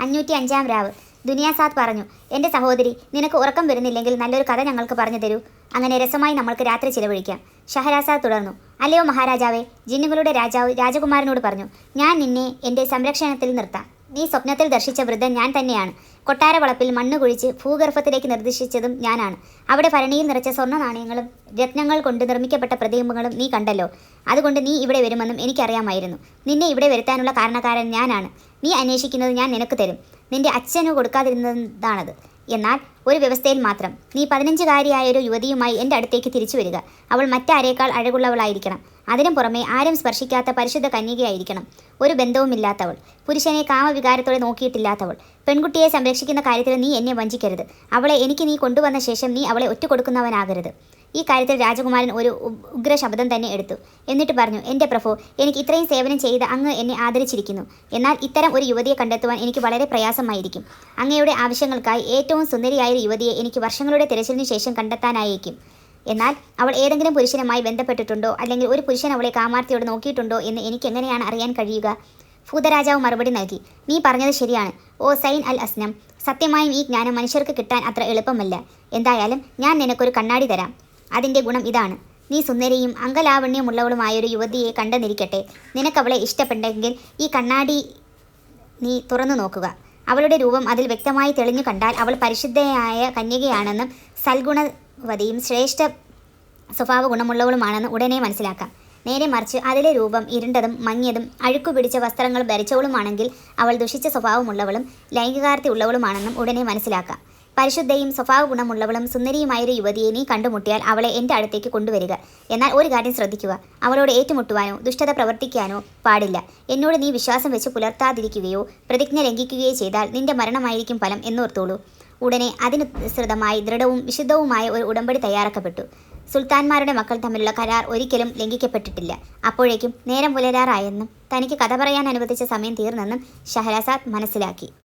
അഞ്ഞൂറ്റി അഞ്ചാം രാവ്. ദുനിയാസാദ് പറഞ്ഞു എന്റെ സഹോദരി നിനക്ക് ഉറക്കം വരുന്നില്ലെങ്കിൽ നല്ലൊരു കഥ ഞങ്ങൾക്ക് പറഞ്ഞു തരൂ. അങ്ങനെ രസമായി നമ്മൾക്ക് രാത്രി ചിലവഴിക്കാം. ഷഹരാസാദ് തുടർന്നു അല്ലയോ മഹാരാജാവേ ജിന്നുകളുടെ രാജാവ് രാജകുമാരനോട് പറഞ്ഞു ഞാൻ നിന്നെ എന്റെ സംരക്ഷണത്തിൽ നിർത്താം. നീ സ്വപ്നത്തിൽ ദർശിച്ച വൃദ്ധൻ ഞാൻ തന്നെയാണ്. കൊട്ടാര വളപ്പിൽ മണ്ണ് കുഴിച്ച് ഭൂഗർഭത്തിലേക്ക് നിർദ്ദേശിച്ചതും ഞാനാണ്. അവിടെ ഭരണിയിൽ നിറച്ച സ്വർണ നാണയങ്ങളും രത്നങ്ങൾ കൊണ്ട് നിർമ്മിക്കപ്പെട്ട പ്രതിബിംബങ്ങളും നീ കണ്ടല്ലോ. അതുകൊണ്ട് നീ ഇവിടെ വരുമെന്നും എനിക്കറിയാമായിരുന്നു. നിന്നെ ഇവിടെ വരുത്താനുള്ള കാരണക്കാരൻ ഞാനാണ്. നീ അന്വേഷിക്കുന്നത് ഞാൻ നിനക്ക് തരും. നിന്റെ അച്ഛന് കൊടുക്കാതിരുന്നതാണത്. എന്നാൽ ഒരു വ്യവസ്ഥയിൽ മാത്രം നീ പതിനഞ്ചുകാരിയായ ഒരു യുവതിയുമായി എന്റെ അടുത്തേക്ക് തിരിച്ചു വരിക. അവൾ മറ്റാരേക്കാൾ അഴകുള്ളവളായിരിക്കണം. അതിനു പുറമെ ആരും സ്പർശിക്കാത്ത പരിശുദ്ധ കന്യകയായിരിക്കണം. ഒരു ബന്ധവുമില്ലാത്തവൾ. പുരുഷനെ കാമവികാരത്തോടെ നോക്കിയിട്ടില്ലാത്തവൾ. പെൺകുട്ടിയെ സംരക്ഷിക്കുന്ന കാര്യത്തിൽ നീ എന്നെ വഞ്ചിക്കരുത്. അവളെ എനിക്ക് നീ കൊണ്ടുവന്ന ശേഷം നീ അവളെ ഒറ്റുകൊടുക്കുന്നവനാകരുത് ഈ കാര്യത്തിൽ രാജകുമാരൻ ഒരു ഉഗ്ര ശബ്ദം തന്നെ എടുത്തു. എന്നിട്ട് പറഞ്ഞു എന്റെ പ്രഭു എനിക്ക് ഇത്രയും സേവനം ചെയ്ത് അങ്ങ് എന്നെ ആദരിച്ചിരിക്കുന്നു. എന്നാൽ ഇത്തരം ഒരു യുവതിയെ കണ്ടെത്തുവാൻ എനിക്ക് വളരെ പ്രയാസമായിരിക്കും. അങ്ങയുടെ ആവശ്യങ്ങൾക്കായി ഏറ്റവും സുന്ദരിയായ ഒരു യുവതിയെ എനിക്ക് വർഷങ്ങളുടെ തിരച്ചിലിനു ശേഷം കണ്ടെത്താനായേക്കും. എന്നാൽ അവൾ ഏതെങ്കിലും പുരുഷനുമായി ബന്ധപ്പെട്ടിട്ടുണ്ടോ? അല്ലെങ്കിൽ ഒരു പുരുഷൻ അവളെ കാമാർത്തിയോട് നോക്കിയിട്ടുണ്ടോ? എന്ന് എനിക്ക് എങ്ങനെയാണ് അറിയാൻ കഴിയുക? ഭൂതരാജാവ് മറുപടി നൽകി നീ പറഞ്ഞത് ശരിയാണ്. ഓ സൈൻ അൽ അസ്നം സത്യമായും ഈ ജ്ഞാനം മനുഷ്യർക്ക് കിട്ടാൻ അത്ര എളുപ്പമല്ല. എന്തായാലും ഞാൻ നിനക്കൊരു കണ്ണാടി തരാം. അതിന്റെ ഗുണം ഇതാണ്. നീ സുന്ദരിയും അങ്കലാവണ്യമുള്ളവളുമായൊരു യുവതിയെ കണ്ടെന്നിരിക്കട്ടെ. നിനക്കവളെ ഇഷ്ടപ്പെട്ടെങ്കിൽ ഈ കണ്ണാടി നീ തുറന്നു നോക്കുക. അവളുടെ രൂപം അതിൽ വ്യക്തമായി തെളിഞ്ഞു കണ്ടാൽ അവൾ പരിശുദ്ധയായ കന്യകയാണെന്നും സൽഗുണവതിയും ശ്രേഷ്ഠ സ്വഭാവ ഗുണമുള്ളവളുമാണെന്ന് ഉടനെ മനസ്സിലാക്കാം. നേരെ മറിച്ച് അതിലെ രൂപം ഇരുണ്ടതും മങ്ങിയതും അഴുക്കു പിടിച്ച വസ്ത്രങ്ങൾ ധരിച്ചവളുമാണെങ്കിൽ അവൾ ദുഷിച്ച സ്വഭാവമുള്ളവളും ലൈംഗികാർത്തി ഉള്ളവളുമാണെന്നും ഉടനെ മനസ്സിലാക്കാം. പരിശുദ്ധയും സ്വഭാവ ഗുണമുള്ളവളും സുന്ദരിയുമായൊരു യുവതിയെ നീ കണ്ടുമുട്ടിയാൽ അവളെ എന്റെ അടുത്തേക്ക് കൊണ്ടുവരിക. എന്നാൽ ഒരു കാര്യം ശ്രദ്ധിക്കുക. അവളോട് ഏറ്റുമുട്ടുവാനോ ദുഷ്ടത പ്രവർത്തിക്കാനോ പാടില്ല. എന്നോട് നീ വിശ്വാസം വെച്ച് പുലർത്താതിരിക്കുകയോ പ്രതിജ്ഞ ലംഘിക്കുകയോ ചെയ്താൽ നിന്റെ മരണമായിരിക്കും ഫലം എന്നോർത്തോളൂ. ഉടനെ അതിനുസൃതമായി ദൃഢവും വിശുദ്ധവുമായ ഒരു ഉടമ്പടി തയ്യാറാക്കപ്പെട്ടു. സുൽത്താൻമാരുടെ മക്കൾ തമ്മിലുള്ള കരാർ ഒരിക്കലും ലംഘിക്കപ്പെട്ടിട്ടില്ല. അപ്പോഴേക്കും നേരം പുലരാറായെന്നും തനിക്ക് കഥ പറയാൻ അനുവദിച്ച സമയം തീർന്നെന്നും ഷഹരാസാദ് മനസ്സിലാക്കി.